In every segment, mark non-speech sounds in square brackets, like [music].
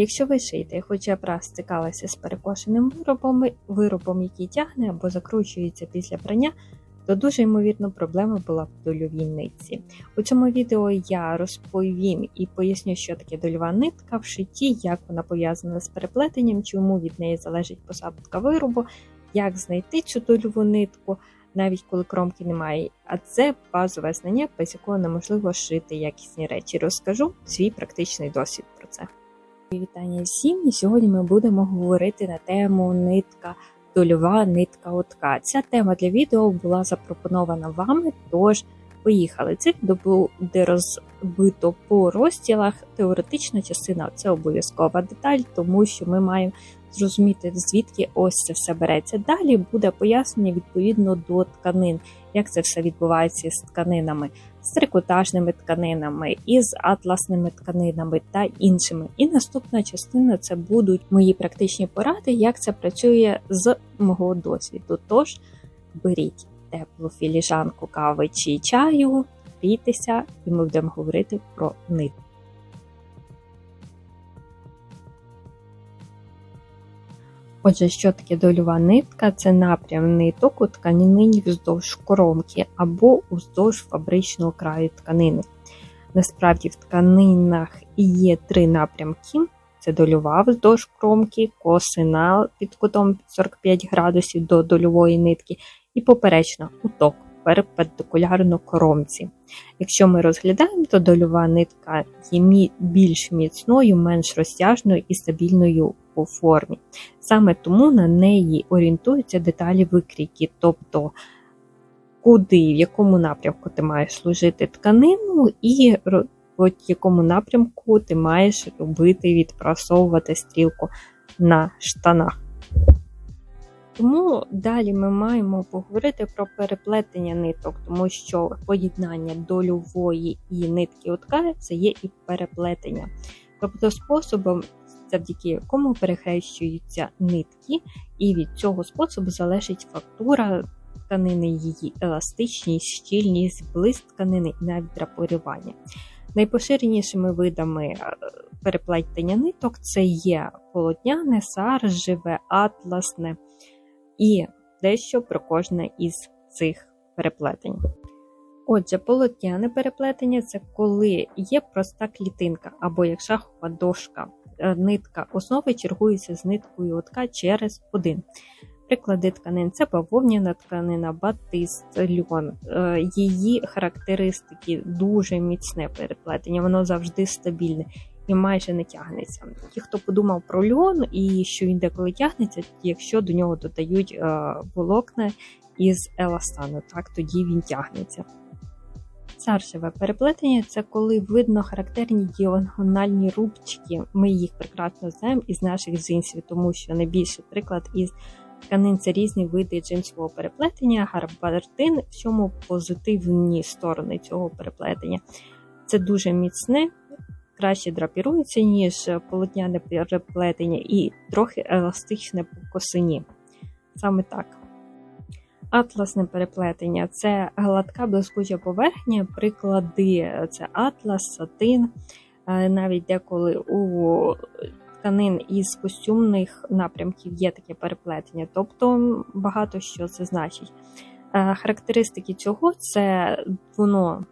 Якщо ви шиєте хоча раз стикалися з перекошеним виробом, виробом, який тягне або закручується після прання, то дуже ймовірно проблема була в дольовій нитці. У цьому відео я розповім і поясню, що таке дольова нитка в шитті, як вона пов'язана з переплетенням, чому від неї залежить посадка виробу, як знайти цю дольову нитку, навіть коли кромки немає. А це базове знання, без якого неможливо шити якісні речі. Розкажу свій практичний досвід про це. Вітання всім! І сьогодні ми будемо говорити на тему нитка дольова нитка отка. Ця тема для відео була запропонована вами, тож поїхали. Це буде розбито по розділах. Теоретична частина це обов'язкова деталь, тому що ми маємо зрозуміти, звідки ось це все береться. Далі буде пояснення відповідно до тканин, як це все відбувається з тканинами, з трикотажними тканинами, із атласними тканинами та іншими. І наступна частина це будуть мої практичні поради, як це працює з мого досвіду. Тож беріть теплу філіжанку кави чи чаю, грійтеся, і ми будемо говорити про нитку. Отже, що таке дольова нитка? Це напрям ниток у тканині вздовж коромки або уздовж фабричного краю тканини. Насправді в тканинах є три напрямки: це дольова вздовж кромки, косина під кутом 45 градусів до дольової нитки, і поперечно уток перпендикулярно коромці. Якщо ми розглядаємо, то дольова нитка є більш міцною, менш розтяжною і стабільною по формі. Саме тому на неї орієнтуються деталі викрійки, тобто куди, в якому напрямку ти маєш служити тканину, і в якому напрямку ти маєш робити, відпрасовувати стрілку на штанах. Тому далі ми маємо поговорити про переплетення ниток, тому що поєднання дольової і нитки утка це є і переплетення. Тобто способом, завдяки якому перехрещуються нитки, і від цього способу залежить фактура тканини, її еластичність, щільність, блиск тканини і навіть драпорювання. Найпоширенішими видами е, переплетення ниток це є полотняне, саржеве, атласне і дещо про кожне із цих переплетень. Отже, полотняне переплетення це коли є проста клітинка, або як дошка, нитка основи чергується з ниткою отка через один. Приклади тканин це бавовняна тканина, батист, льон. Е, її характеристики дуже міцне переплетення, воно завжди стабільне і майже не тягнеться. Ті, хто подумав про льон і що він деколи тягнеться, якщо до нього додають е, волокна із еластану, так тоді він тягнеться. Царшеве переплетення це коли видно характерні діагональні рубчики. Ми їх прекрасно знаємо із наших джинсів, тому що найбільший приклад із тканин це різні види джинсового переплетення, гарбардин, в чому позитивні сторони цього переплетення. Це дуже міцне, краще драпірується, ніж полотняне переплетення, і трохи еластичне по косині. Саме так. Атласне переплетення. Це гладка блискуча поверхня, приклади. Це атлас, сатин, е, навіть деколи у тканин із костюмних напрямків є таке переплетення, тобто багато що це значить. Е, характеристики цього це воно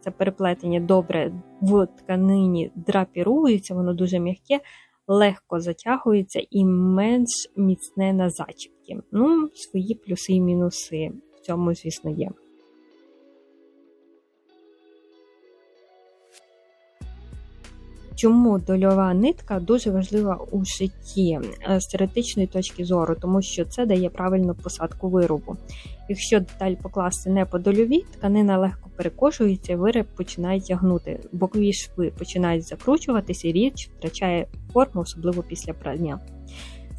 це переплетення добре в тканині драпірується, воно дуже м'яке, легко затягується і менш міцне на зачіпки. Ну, свої плюси і мінуси в цьому, звісно, є. Чому дольова нитка дуже важлива у шитті е, з теоретичної точки зору, тому що це дає правильну посадку виробу. Якщо деталь покласти не по дольовій, тканина легко перекошується, виріб починає тягнути. Бокові шви починають закручуватися, і річ втрачає форму, особливо після прання.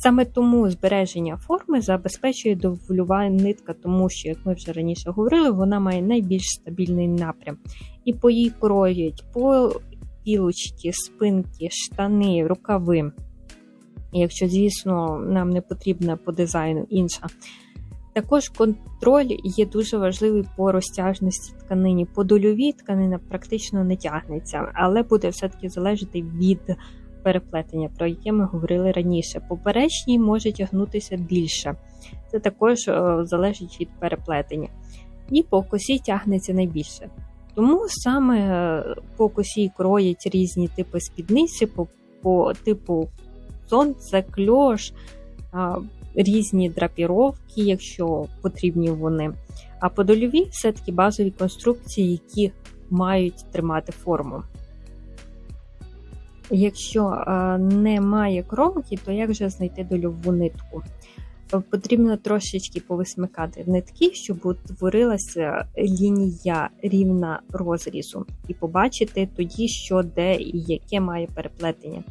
Саме тому збереження форми забезпечує довольова нитка, тому що, як ми вже раніше говорили, вона має найбільш стабільний напрям. І по їй кроють по пілочки, спинки, штани, рукави. Якщо, звісно, нам не потрібна по дизайну інша. Також контроль є дуже важливий по розтяжності тканині. По дольовій тканина практично не тягнеться, але буде все-таки залежати від переплетення, про яке ми говорили раніше. Поперечні може тягнутися більше. Це також е, залежить від переплетення. І по косі тягнеться найбільше. Тому саме е, по косі кроять різні типи спідниці, по, по типу сонце, кльош, різні драпіровки, якщо потрібні вони. А по дольові все таки базові конструкції, які мають тримати форму. Якщо е, немає кромки, то як же знайти дольову нитку? Е, Потрібно трошечки повисмикати нитки, щоб утворилася лінія рівна розрізу, і побачити тоді, що де і яке має переплетення.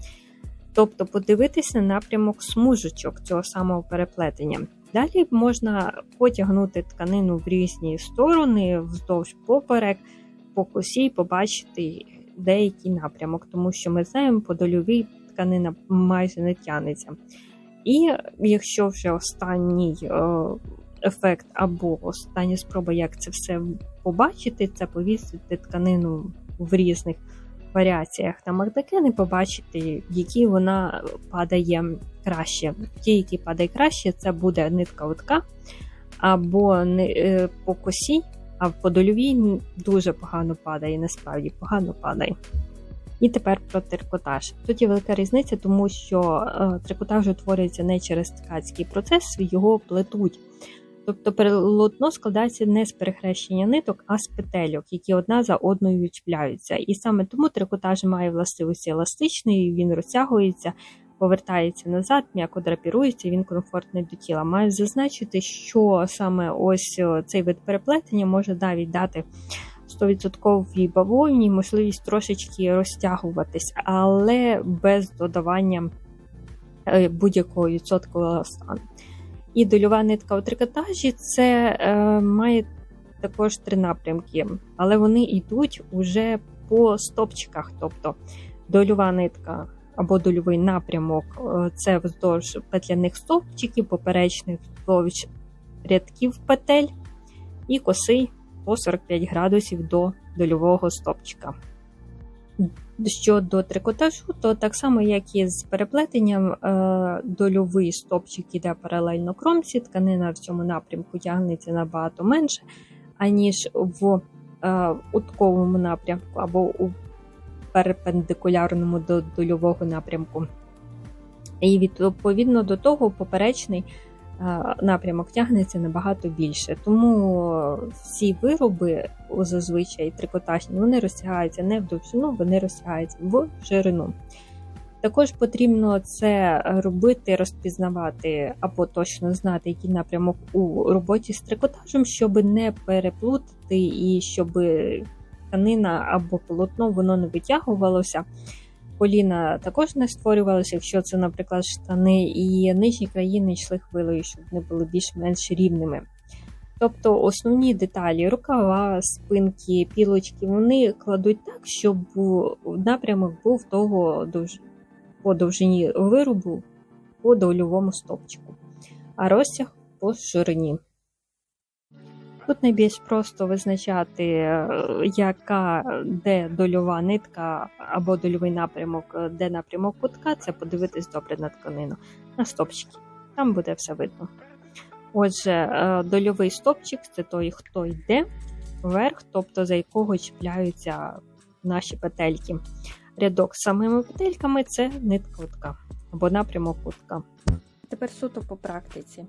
Тобто подивитися напрямок смужечок цього самого переплетення. Далі можна потягнути тканину в різні сторони, вздовж поперек, по косі, побачити деякий напрямок, тому що ми знаємо, по дольовій тканина майже не тянеться. І якщо вже останній е, ефект або остання спроба, як це все побачити, це повісити тканину в різних варіаціях на Макдакен і побачити, які вона падає краще. Ті, які падає краще, це буде нитка утка або е, по косі, а по дольовій дуже погано падає, насправді погано падає. І тепер про трикотаж. Тут є велика різниця, тому що е, трикотаж утворюється не через ткацький процес, його плетуть. Тобто полотно складається не з перехрещення ниток, а з петельок, які одна за одною чіпляються. І саме тому трикотаж має властивості еластичної, він розтягується, повертається назад, м'яко драпірується, він комфортний до тіла. Маю зазначити, що саме ось е, цей вид переплетення може навіть дати 100% бавовні, можливість трошечки розтягуватись, але без додавання е, будь-якого відсоткового стану. І дольова нитка у трикотажі це е, має також три напрямки, але вони йдуть уже по стопчиках. Тобто дольова нитка або дольовий напрямок е, це вздовж петляних стовпчиків, поперечних вздовж рядків петель і косий по 45 градусів до дольового стопчика. Щодо трикотажу, то так само, як і з переплетенням, е, дольовий стопчик іде паралельно кромці, тканина в цьому напрямку тягнеться набагато менше, аніж в е, утковому напрямку або у перпендикулярному до дольового напрямку. І відповідно до того, поперечний е, напрямок тягнеться набагато більше. Тому всі вироби зазвичай трикотажні, вони розтягаються не в довжину, вони розтягаються в ширину. Також потрібно це робити, розпізнавати або точно знати, який напрямок у роботі з трикотажем, щоб не переплутати і щоб тканина або полотно воно не витягувалося. Коліна також не створювалися, якщо це, наприклад, штани, і нижні країни йшли хвилею, щоб вони були більш-менш рівними. Тобто основні деталі, рукава, спинки, пілочки, вони кладуть так, щоб напрямок був того довж... по довжині виробу по дольовому стопчику, а розтяг по ширині. Тут найбільш просто визначати, е, яка де дольова нитка або дольовий напрямок, е, де напрямок кутка, це подивитись добре на тканину, на стопчики. Там буде все видно. Отже, е, дольовий стопчик це той, хто йде вверх, тобто за якого чіпляються наші петельки. Рядок з самими петельками це нитка кутка або напрямок кутка. Тепер суто по практиці.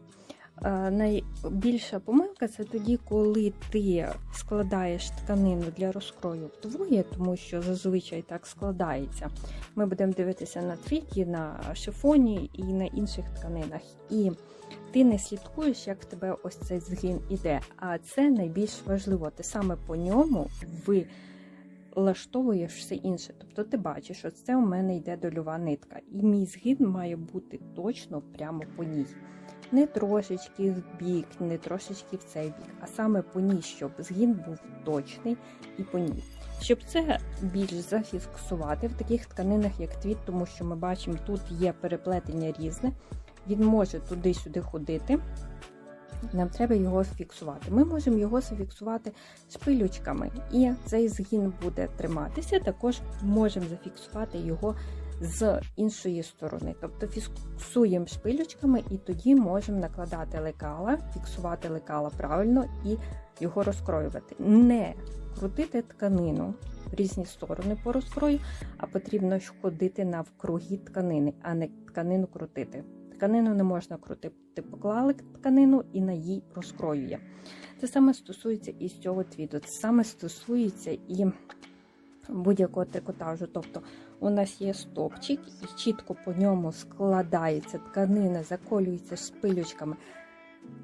Е, Найбільша помилка це тоді, коли ти складаєш тканину для розкрою вдвоє, тому що зазвичай так складається. Ми будемо дивитися на твіті, на шифоні і на інших тканинах. І ти не слідкуєш, як в тебе ось цей згин іде. А це найбільш важливо. Ти саме по ньому влаштовуєш все інше. Тобто ти бачиш, що це у мене йде дольова нитка, і мій згин має бути точно прямо по ній. Не трошечки в бік, не трошечки в цей бік, а саме по ній, щоб згін був точний і по ній. Щоб це більш зафіксувати в таких тканинах, як твіт, тому що ми бачимо, тут є переплетення різне, він може туди-сюди ходити. Нам треба його фіксувати. Ми можемо його зафіксувати шпилючками, і цей згін буде триматися. Також можемо зафіксувати його з іншої сторони. Тобто фіксуємо шпилючками і тоді можемо накладати лекала, фіксувати лекала правильно і його розкроювати. Не крутити тканину в різні сторони по розкрою, а потрібно ходити навкруги тканини, а не тканину крутити. Тканину не можна крутити, поклали тканину і на їй розкроює. Це саме стосується і з цього твіду. Це саме стосується і будь-якого трикотажу. Тобто у нас є стопчик, і чітко по ньому складається тканина, заколюється шпилючками.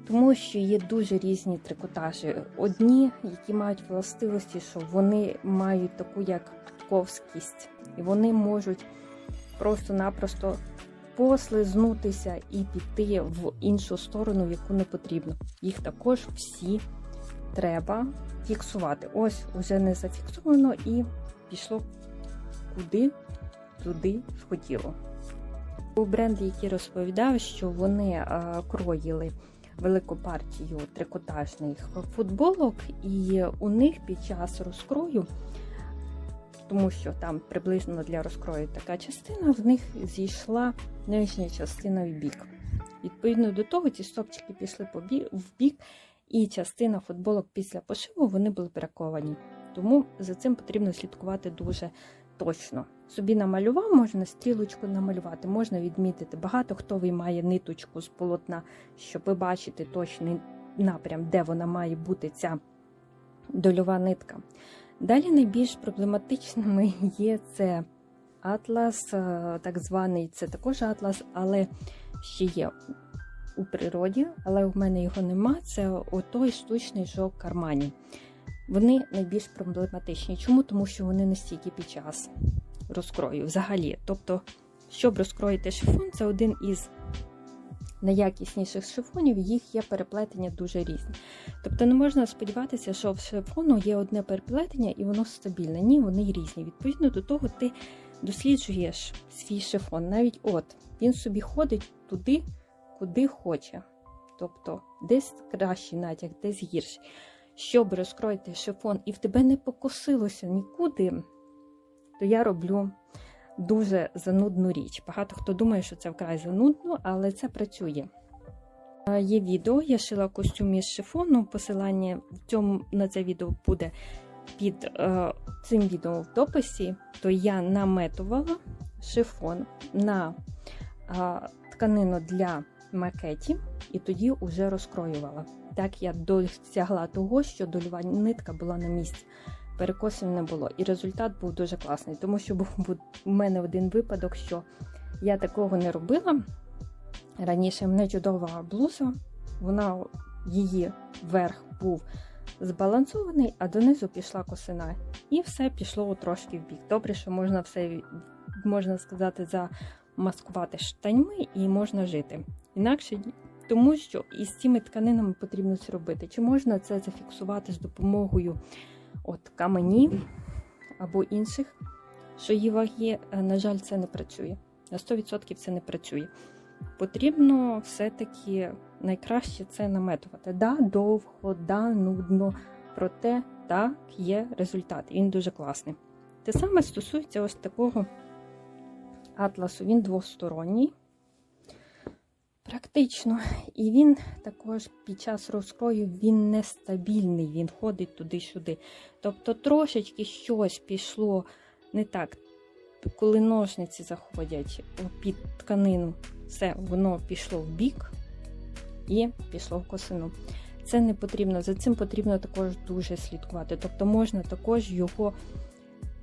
Тому що є дуже різні трикотажі. Одні, які мають властивості, що вони мають таку як ковськість, і вони можуть просто-напросто послизнутися і піти в іншу сторону, яку не потрібно. Їх також всі треба фіксувати. Ось уже не зафіксовано і пішло куди туди схотіло. Був бренд, який розповідав, що вони кроїли велику партію трикотажних футболок, і у них під час розкрою, тому що там приблизно для розкрою така частина, в них зійшла нижня частина в бік. Відповідно до того, ці стопчики пішли в бік, і частина футболок після пошиву вони були перековані. Тому за цим потрібно слідкувати дуже точно. Собі намалював, можна стрілочку намалювати, можна відмітити. Багато хто виймає ниточку з полотна, щоб ви бачите точний напрям, де вона має бути ця дольова нитка. Далі найбільш проблематичними є це атлас, е, так званий, це також атлас, але ще є у природі, але в мене його нема. Це отой штучний жовт кармані. Вони найбільш проблематичні. Чому? Тому що вони не стійкі під час розкрою взагалі. Тобто, щоб розкроїти шифон, це один із найякісніших шифонів, їх є переплетення дуже різні. Тобто не можна сподіватися, що в шифону є одне переплетення і воно стабільне. Ні, вони різні. Відповідно до того, ти досліджуєш свій шифон. Навіть от він собі ходить туди, куди хоче. Тобто, десь кращий натяк, десь гірший. Щоб розкроїти шифон, і в тебе не покосилося нікуди, то я роблю дуже занудну річ. Багато хто думає, що це вкрай занудно, але це працює. Є відео, я шила костюм із шифону. Посилання в цьому, на це відео буде під е, цим відео в дописі, то я наметувала шифон на е, тканину для макетів і тоді вже розкроювала. Так я досягла того, що дольова нитка була на місці перекосів не було. І результат був дуже класний, тому що був у мене один випадок, що я такого не робила. Раніше мене чудова блуза, вона її верх був збалансований, а донизу пішла косина. І все пішло трошки в бік. Добре, що можна все, можна сказати, замаскувати штаньми і можна жити. Інакше, тому що із цими тканинами потрібно це робити. Чи можна це зафіксувати з допомогою от каменів або інших, що її ваги, е, на жаль, це не працює. На 100% це не працює. Потрібно все-таки найкраще це наметувати. Да, довго, да, нудно, проте так є результат. Він дуже класний. Те саме стосується ось такого атласу. Він двосторонній. Практично. І він також під час розкрою він нестабільний, він ходить туди-сюди. Тобто трошечки щось пішло не так, коли ножниці заходять під тканину, все, воно пішло в бік і пішло в косину. Це не потрібно, за цим потрібно також дуже слідкувати. Тобто можна також його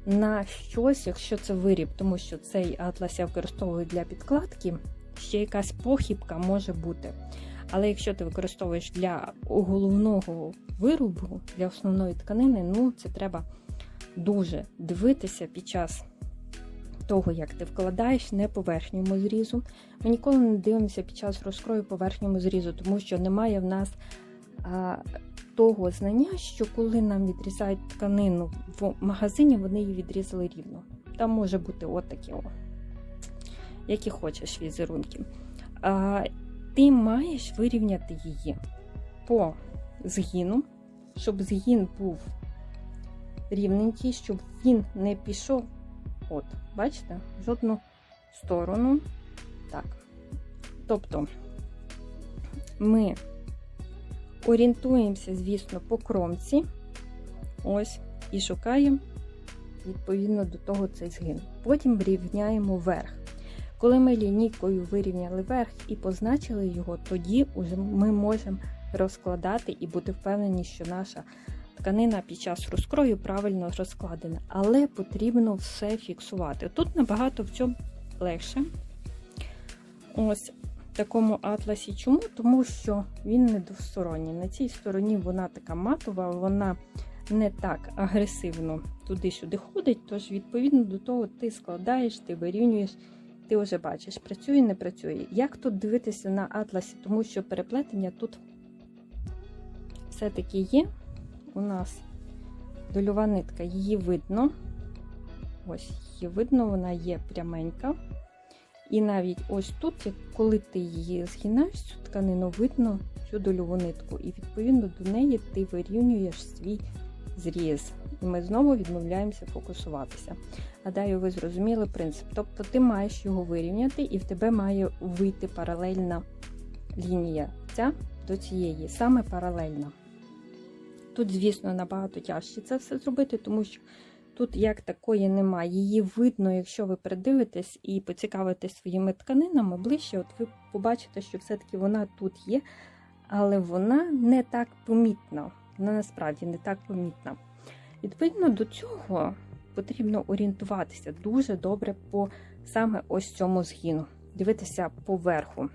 на щось, якщо це виріб, тому що цей атлас я використовую для підкладки ще якась похибка може бути. Але якщо ти використовуєш для головного виробу, для основної тканини, ну це треба дуже дивитися під час того, як ти вкладаєш не по верхньому зрізу. Ми ніколи не дивимося під час розкрою по верхньому зрізу, тому що немає в нас а, того знання, що коли нам відрізають тканину в магазині, вони її відрізали рівно. Там може бути. От які хочеш візерунки. А, Ти маєш вирівняти її по згину, щоб згін був рівненький, щоб він не пішов. От, бачите, в жодну сторону. Так. Тобто ми орієнтуємося, звісно, по кромці. Ось, і шукаємо відповідно до того цей згин. Потім рівняємо верх. Коли ми лінійкою вирівняли верх і позначили його, тоді ми можемо розкладати і бути впевнені, що наша тканина під час розкрою правильно розкладена. Але потрібно все фіксувати. Тут набагато в цьому легше. Ось такому атласі. Чому? Тому що він не двосторонній. На цій стороні вона така матова, вона не так агресивно туди-сюди ходить. Тож, відповідно до того, ти складаєш, ти вирівнюєш, ти вже бачиш, працює, не працює. Як тут дивитися на атласі, тому що переплетення тут все-таки є. У нас дольова нитка, її видно. Ось, її видно, вона є пряменька. І навіть ось тут, коли ти її згинаєш, цю тканину видно цю дольову нитку, і відповідно до неї ти вирівнюєш свій зріз. І ми знову відмовляємося фокусуватися. Гадаю, ви зрозуміли принцип. Тобто ти маєш його вирівняти, і в тебе має вийти паралельна лінія ця до цієї, саме паралельна. Тут, звісно, набагато тяжче це все зробити, тому що тут як такої немає. Її видно, якщо ви придивитесь і поцікавитесь своїми тканинами ближче, от ви побачите, що все-таки вона тут є, але вона не так помітна. Вона насправді не так помітна. Відповідно до цього потрібно орієнтуватися дуже добре по саме ось цьому згину, дивитися поверху.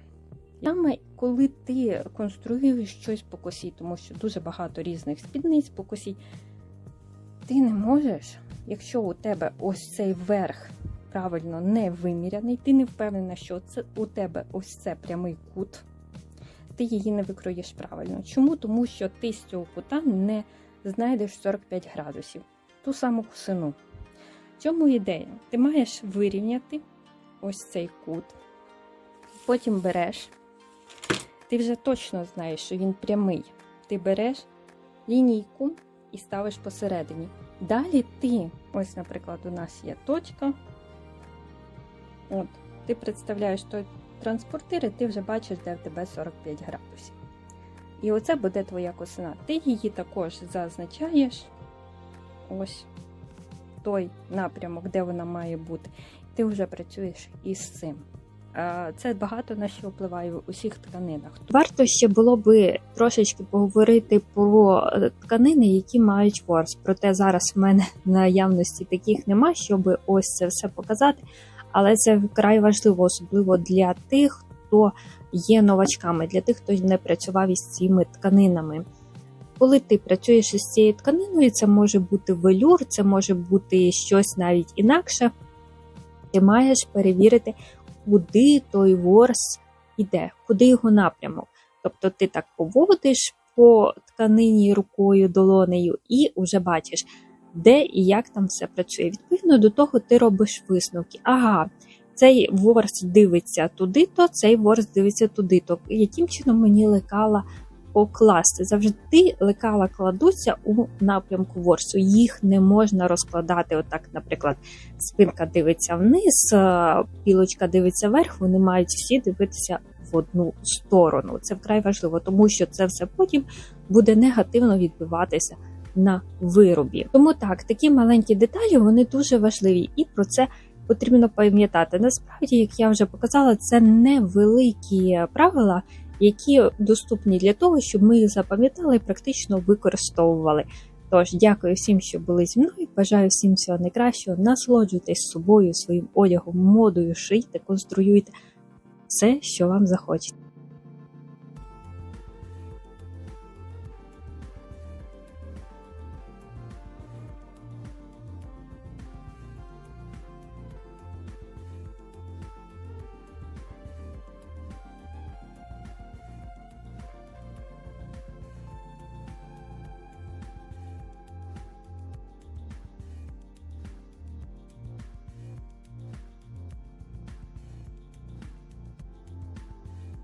Саме коли ти конструюєш щось по косі, тому що дуже багато різних спідниць по косі, ти не можеш, якщо у тебе ось цей верх правильно не виміряний, ти не впевнена, що це у тебе ось це прямий кут, ти її не викроїш правильно. Чому? Тому що ти з цього кута не знайдеш 45 градусів, ту саму косину. В чому ідея? Ти маєш вирівняти ось цей кут, потім береш. Ти вже точно знаєш, що він прямий. Ти береш лінійку і ставиш посередині. Далі ти, ось, наприклад, у нас є точка. От, Ти представляєш той транспортир, і ти вже бачиш, де в тебе 45 градусів. І оце буде твоя косина. Ти її також зазначаєш ось той напрямок, де вона має бути. Ти вже працюєш із цим. Це багато на що впливає в усіх тканинах. Варто ще було би трошечки поговорити про е, тканини, які мають ворс. Проте зараз в мене [laughs] наявності таких нема, щоб ось це все показати. Але це вкрай важливо, особливо для тих, хто є новачками, для тих, хто не працював із цими тканинами. Коли ти працюєш із цією тканиною, це може бути велюр, це може бути щось навіть інакше. Ти маєш перевірити, куди той ворс іде, куди його напрямок. Тобто ти так поводиш по тканині рукою, долонею, і вже бачиш, де і як там все працює. Відповідно до того, ти робиш висновки. Ага, цей ворс дивиться туди, то цей ворс дивиться туди. То яким чином мені лекала покласти? Завжди лекала кладуться у напрямку ворсу. Їх не можна розкладати. Отак, наприклад, спинка дивиться вниз, пілочка дивиться вверх, вони мають всі дивитися в одну сторону. Це вкрай важливо, тому що це все потім буде негативно відбиватися на виробі. Тому так, такі маленькі деталі вони дуже важливі, і про це потрібно пам'ятати. Насправді, як я вже показала, це невеликі правила, які доступні для того, щоб ми їх запам'ятали і практично використовували. Тож, дякую всім, що були зі мною. Бажаю всім всього найкращого. Насолоджуйтесь собою, своїм одягом, модою, шийте, конструюйте все, що вам захочеться.